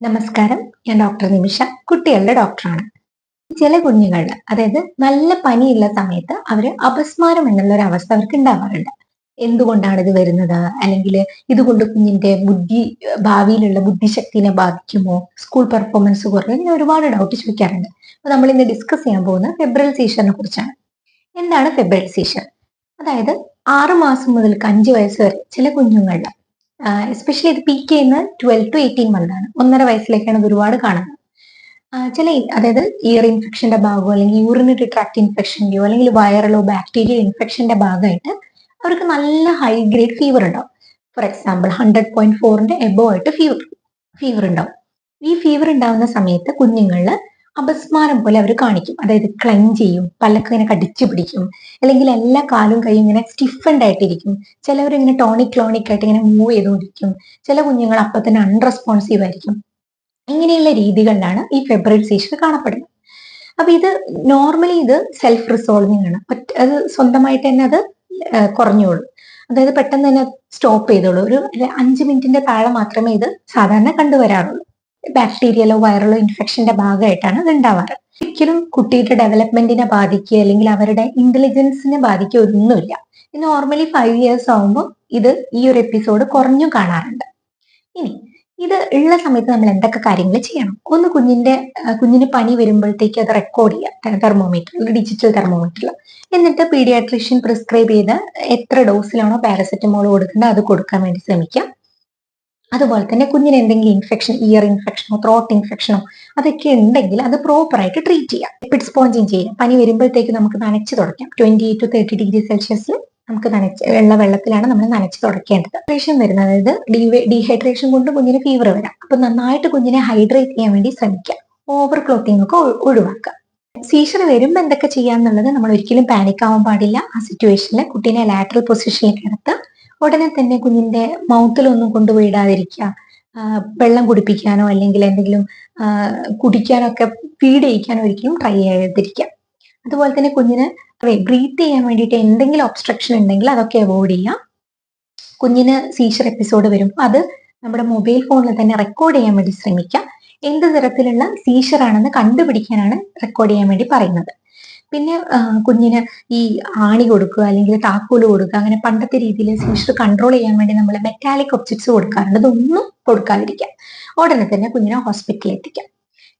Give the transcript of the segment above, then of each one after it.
നമസ്കാരം. ഞാൻ ഡോക്ടർ നിമിഷ. കുട്ടികളുടെ ഡോക്ടറാണ്. ചില കുഞ്ഞുങ്ങളിൽ അതായത് നല്ല പനിയുള്ള സമയത്ത് അവർ അപസ്മാരം എന്നുള്ള ഒരു അവസ്ഥ അവർക്ക് ഉണ്ടാവാറുണ്ട്. എന്തുകൊണ്ടാണ് ഇത് വരുന്നത്? അല്ലെങ്കിൽ ഇതുകൊണ്ട് കുഞ്ഞിന്റെ ബുദ്ധി ഭാവിയിലുള്ള ബുദ്ധിശക്തിനെ ബാധിക്കുമോ? സ്കൂൾ പെർഫോമൻസ് കുറയും ഇങ്ങനെ ഒരുപാട് ഡൗട്ട് ചോദിക്കാറുണ്ട്. അപ്പൊ നമ്മൾ ഇന്ന് ഡിസ്കസ് ചെയ്യാൻ പോകുന്നത് ഫെബ്രൽ സീഷറിനെ കുറിച്ചാണ്. എന്താണ് ഫെബ്രൽ സീഷർ അതായത് ആറു മാസം മുതൽ അഞ്ച് വയസ്സ് വരെ ചില കുഞ്ഞുങ്ങളിൽ എസ്പെഷ്യലി ഇത് പീക്ക് ചെയ്യുന്ന ട്വൽവ് ടു എയ്റ്റീൻ മന്ത് ആണ്. ഒന്നര വയസ്സിലേക്കാണ് ഇത് ഒരുപാട് കാണുന്നത്. ചില അതായത് ഇയർ ഇൻഫെക്ഷന്റെ ഭാഗമോ അല്ലെങ്കിൽ യൂറിനറി ട്രാക്ട് ഇൻഫെക്ഷന്റെയോ അല്ലെങ്കിൽ വൈറലോ ബാക്ടീരിയൽ ഇൻഫെക്ഷന്റെ ഭാഗമായിട്ട് അവർക്ക് നല്ല ഹൈ ഗ്രേഡ് ഫീവർ ഉണ്ടാവും. ഫോർ എക്സാമ്പിൾ ഹൺഡ്രഡ് പോയിന്റ് ഫോറിന്റെ എബോ ആയിട്ട് ഫീവർ ഫീവർ ഉണ്ടാവും. ഈ ഫീവർ ഉണ്ടാവുന്ന സമയത്ത് കുഞ്ഞുങ്ങളിൽ അപസ്മാരം പോലെ അവർ കാണിക്കും. അതായത് ക്ലൈം ചെയ്യും പല്ലൊക്കെ ഇങ്ങനെ കടിച്ചു പിടിക്കും അല്ലെങ്കിൽ എല്ലാ കാലും കൈയും ഇങ്ങനെ സ്റ്റിഫൻഡ് ആയിട്ടിരിക്കും. ചിലവർ ഇങ്ങനെ ടോണിക് ക്ലോണിക് ആയിട്ട് ഇങ്ങനെ മൂവ് ചെയ്തുകൊണ്ടിരിക്കും. ചില കുഞ്ഞുങ്ങൾ അപ്പം തന്നെ അൺറെസ്പോൺസീവ് ആയിരിക്കും. ഇങ്ങനെയുള്ള രീതികളിലാണ് ഈ ഫെബ്രുവരി സീഷർ കാണപ്പെടുന്നത്. അപ്പൊ ഇത് നോർമലി ഇത് സെൽഫ് റിസോൾവിങ് ആണ് അത് സ്വന്തമായിട്ട് തന്നെ അത് കുറഞ്ഞോളൂ. അതായത് പെട്ടെന്ന് തന്നെ സ്റ്റോപ്പ് ചെയ്തോളൂ. ഒരു അഞ്ച് മിനിറ്റിന്റെ താഴെ മാത്രമേ ഇത് സാധാരണ കണ്ടുവരാറുള്ളൂ. ബാക്ടീരിയലോ വൈറലോ ഇൻഫെക്ഷന്റെ ഭാഗമായിട്ടാണ് അത് ഉണ്ടാവാറ്. ഒരിക്കലും കുട്ടിയുടെ ഡെവലപ്മെന്റിനെ ബാധിക്കുക അല്ലെങ്കിൽ അവരുടെ ഇന്റലിജൻസിനെ ബാധിക്കുക ഒന്നുമില്ല. നോർമലി ഫൈവ് ഇയേഴ്സ് ആവുമ്പോൾ ഇത് ഈ ഒരു എപ്പിസോഡ് കുറഞ്ഞു കാണാറുണ്ട്. ഇനി ഇത് ഉള്ള സമയത്ത് നമ്മൾ എന്തൊക്കെ കാര്യങ്ങൾ ചെയ്യണം? ഒന്ന് കുഞ്ഞിന്റെ കുഞ്ഞിന് പനി വരുമ്പോഴത്തേക്ക് അത് റെക്കോർഡ് ചെയ്യുക. തെർമോമീറ്റർ ഡിജിറ്റൽ തെർമോമീറ്ററിൽ എന്നിട്ട് പീഡിയാട്രീഷ്യൻ പ്രിസ്ക്രൈബ് ചെയ്ത് എത്ര ഡോസിലാണോ പാരസെറ്റമോൾ കൊടുക്കേണ്ടത് അത് കൊടുക്കാൻ വേണ്ടി ശ്രമിക്കാം അതുപോലെ തന്നെ കുഞ്ഞിന് എന്തെങ്കിലും ഇൻഫെക്ഷൻ ഇയർ ഇൻഫെക്ഷനോ ത്രോട്ട് ഇൻഫെക്ഷനോ അതൊക്കെ ഉണ്ടെങ്കിൽ അത് പ്രോപ്പറായിട്ട് ട്രീറ്റ് ചെയ്യാം. ലിപ്പിഡ് സ്പോഞ്ചിങ് ചെയ്യാം. പനി വരുമ്പോഴത്തേക്ക് നമുക്ക് നനച്ച് തുടയ്ക്കാം. ട്വന്റി ടു തേർട്ടി ഡിഗ്രി സെൽഷ്യസിൽ നമുക്ക് നനച്ച് വെള്ള വെള്ളത്തിലാണ് നമ്മൾ നനച്ച് തുടക്കേണ്ടത് ഹൈഡ്രേഷൻ വരുന്നത് അതായത് ഡീഹൈഡ്രേഷൻ കൊണ്ട് കുഞ്ഞിന് ഫീവർ വരാം. അപ്പൊ നന്നായിട്ട് കുഞ്ഞിനെ ഹൈഡ്രേറ്റ് ചെയ്യാൻ വേണ്ടി ശ്രമിക്കാം ഓവർ ക്ലോത്തിങ് ഒക്കെ ഒഴി- ഒഴിവാക്കുക. സീഷർ വരുമ്പോൾ എന്തൊക്കെ ചെയ്യാന്നുള്ളത് നമ്മൾ ഒരിക്കലും പാനിക് ആവാൻ പാടില്ല. ആ സിറ്റുവേഷനിൽ കുട്ടീനെ ലാറ്ററൽ പൊസിഷനിലേക്ക് എടുത്ത് ഉടനെ തന്നെ കുഞ്ഞിന്റെ മൗത്തിലൊന്നും കൊണ്ടുപോയിടാതിരിക്കുക വെള്ളം കുടിപ്പിക്കാനോ അല്ലെങ്കിൽ എന്തെങ്കിലും കുടിക്കാനോ ഒക്കെ ഫീഡ് ചെയ്യിക്കാനോ ഒരിക്കലും ട്രൈ ചെയ്യാതിരിക്കുക. അതുപോലെ തന്നെ കുഞ്ഞിന് ബ്രീത്ത് ചെയ്യാൻ വേണ്ടിയിട്ട് എന്തെങ്കിലും ഒബ്സ്ട്രക്ഷൻ ഉണ്ടെങ്കിൽ അതൊക്കെ അവോയ്ഡ് ചെയ്യാം കുഞ്ഞിന് സീഷർ എപ്പിസോഡ് വരുമ്പോൾ അത് നമ്മുടെ മൊബൈൽ ഫോണിൽ തന്നെ റെക്കോർഡ് ചെയ്യാൻ വേണ്ടി ശ്രമിക്കാം എന്ത് തരത്തിലുള്ള സീഷർ ആണെന്ന് കണ്ടുപിടിക്കാനാണ് റെക്കോർഡ് ചെയ്യാൻ വേണ്ടി പറയുന്നത്. പിന്നെ കുഞ്ഞിന് ഈ ആണി കൊടുക്കുക അല്ലെങ്കിൽ താക്കോൽ കൊടുക്കുക അങ്ങനെ പണ്ടത്തെ രീതിയിൽ സീഷർ കൺട്രോൾ ചെയ്യാൻ വേണ്ടി നമ്മൾ മെറ്റാലിക് ഒബ്ജക്ട്സ് കൊടുക്കാറുണ്ട്. ഇതൊന്നും കൊടുക്കാതിരിക്കാം. ഉടനെ തന്നെ കുഞ്ഞിനെ ഹോസ്പിറ്റലിൽ എത്തിക്കാം.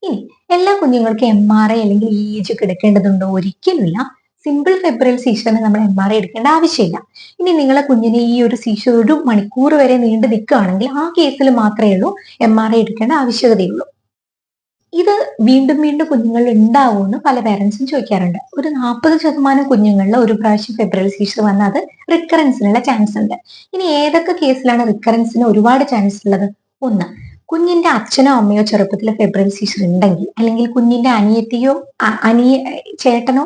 ഇനി എല്ലാ കുഞ്ഞുങ്ങൾക്കും എം ആർ ഐ അല്ലെങ്കിൽ ഇ ജി ഒക്കെ എടുക്കേണ്ടതുണ്ടോ? ഒരിക്കലുമില്ല. സിമ്പിൾ ഫെബ്രൽ സീഷറിന് നമ്മൾ എം ആർ ഐ എടുക്കേണ്ട ആവശ്യമില്ല. ഇനി നിങ്ങളെ കുഞ്ഞിന് ഈ ഒരു സീഷർ ഒരു മണിക്കൂർ വരെ നീണ്ടു നിൽക്കുകയാണെങ്കിൽ ആ കേസിൽ മാത്രമേ ഉള്ളൂ എം ആർ ഐ എടുക്കേണ്ട ആവശ്യകതയുള്ളൂ. വീണ്ടും വീണ്ടും കുഞ്ഞുങ്ങൾ ഉണ്ടാവുമെന്ന് പല പേരൻസും ചോദിക്കാറുണ്ട്. ഒരു നാൽപ്പത് ശതമാനം കുഞ്ഞുങ്ങളിൽ ഒരു പ്രാവശ്യം ഫെബ്രുവരി സീഷർ വന്നാൽ അത് റിക്കറൻസിനുള്ള ചാൻസ് ഉണ്ട്. ഇനി ഏതൊക്കെ കേസിലാണ് റിക്കറൻസിന് ഒരുപാട് ചാൻസ് ഉള്ളത്? ഒന്ന് കുഞ്ഞിന്റെ അച്ഛനോ അമ്മയോ ചെറുപ്പത്തിൽ ഫെബ്രുവരി സീഷർ ഉണ്ടെങ്കിൽ അല്ലെങ്കിൽ കുഞ്ഞിന്റെ അനിയത്തിയോ അനിയ ചേട്ടനോ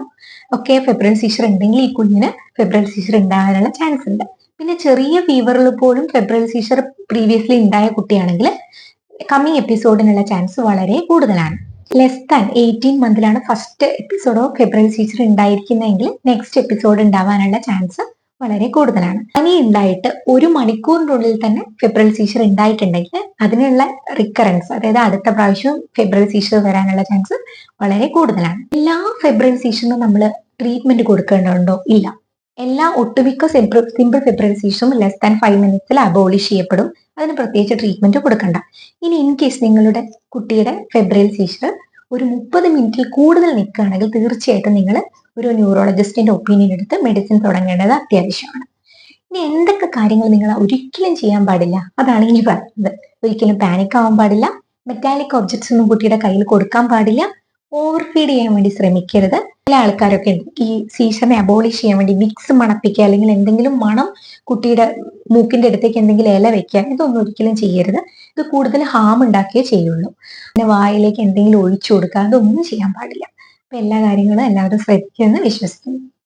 ഒക്കെ ഫെബ്രുവരി സീഷർ ഉണ്ടെങ്കിൽ ഈ കുഞ്ഞിന് ഫെബ്രുവരി സീഷർ ഉണ്ടാകാനുള്ള ചാൻസ് ഉണ്ട്. പിന്നെ ചെറിയ ഫീവറിൽ പോലും ഫെബ്രുവരി സീഷർ പ്രീവിയസ്ലി ഉണ്ടായ കുട്ടിയാണെങ്കിൽ കമ്മിങ് എപ്പിസോഡിനുള്ള ചാൻസ് വളരെ കൂടുതലാണ്. Less than eighteen മന്തിലാണ് first episode of febrile seizure ഉണ്ടായിരിക്കുന്നതെങ്കിൽ next episode ഉണ്ടാവാനുള്ള ചാൻസ് വളരെ കൂടുതലാണ്. പനി ഉണ്ടായിട്ട് ഒരു മണിക്കൂറിനുള്ളിൽ തന്നെ ഫെബ്രുവരി സീസർ ഉണ്ടായിട്ടുണ്ടെങ്കിൽ അതിനുള്ള റിക്കറൻസ് അതായത് അടുത്ത പ്രാവശ്യം ഫെബ്രുവരി സീസർ വരാനുള്ള ചാൻസ് വളരെ കൂടുതലാണ്. എല്ലാ ഫെബ്രുവരി സീസണും നമ്മൾ ട്രീറ്റ്മെന്റ് കൊടുക്കേണ്ടതുണ്ടോ? ഇല്ല. എല്ലാ ഒട്ടുമിക്ക സിമ്പിൾ സിമ്പിൾ ഫെബ്രൽ സീഷറും ലെസ് ദാൻ ഫൈവ് മിനിറ്റ്സിൽ അബോളിഷ് ചെയ്യപ്പെടും. അതിന് പ്രത്യേകിച്ച് ട്രീറ്റ്മെന്റ് കൊടുക്കണ്ട. ഇനി ഇൻ കേസ് നിങ്ങളുടെ കുട്ടിയുടെ ഫെബ്രൈൽ സീഷർ ഒരു മുപ്പത് മിനിറ്റിൽ കൂടുതൽ നിൽക്കുകയാണെങ്കിൽ തീർച്ചയായിട്ടും നിങ്ങൾ ഒരു ന്യൂറോളജിസ്റ്റിന്റെ ഒപ്പീനിയൻ എടുത്ത് മെഡിസിൻ തുടങ്ങേണ്ടത് അത്യാവശ്യമാണ്. ഇനി എന്തൊക്കെ കാര്യങ്ങൾ നിങ്ങൾ ഒരിക്കലും ചെയ്യാൻ പാടില്ല? അതാണ് ഇനി പറയുന്നത്. ഒരിക്കലും പാനിക് ആവാൻ പാടില്ല. മെറ്റാലിക് ഒബ്ജക്ട്സ് ഒന്നും കുട്ടിയുടെ കയ്യിൽ കൊടുക്കാൻ പാടില്ല. ഓവർ ഫീഡ് ചെയ്യാൻ വേണ്ടി ശ്രമിക്കരുത്. ചില ആൾക്കാരൊക്കെ ഉണ്ട്. ഈ സീഷനെ അബോളിഷ് ചെയ്യാൻ വേണ്ടി വിക്സ് മണപ്പിക്കുക അല്ലെങ്കിൽ എന്തെങ്കിലും മണം കുട്ടിയുടെ മൂക്കിന്റെ അടുത്തേക്ക് എന്തെങ്കിലും ഇല വെക്കുക ഇതൊന്നും ഒരിക്കലും ചെയ്യരുത്. ഇത് കൂടുതൽ ഹാം ഉണ്ടാക്കിയേ ചെയ്യുള്ളൂ. പിന്നെ വായിലേക്ക് എന്തെങ്കിലും ഒഴിച്ചു കൊടുക്കുക അതൊന്നും ചെയ്യാൻ പാടില്ല. അപ്പൊ എല്ലാ കാര്യങ്ങളും എല്ലാവരും ശ്രദ്ധിക്കുമെന്ന് വിശ്വസിക്കുന്നു.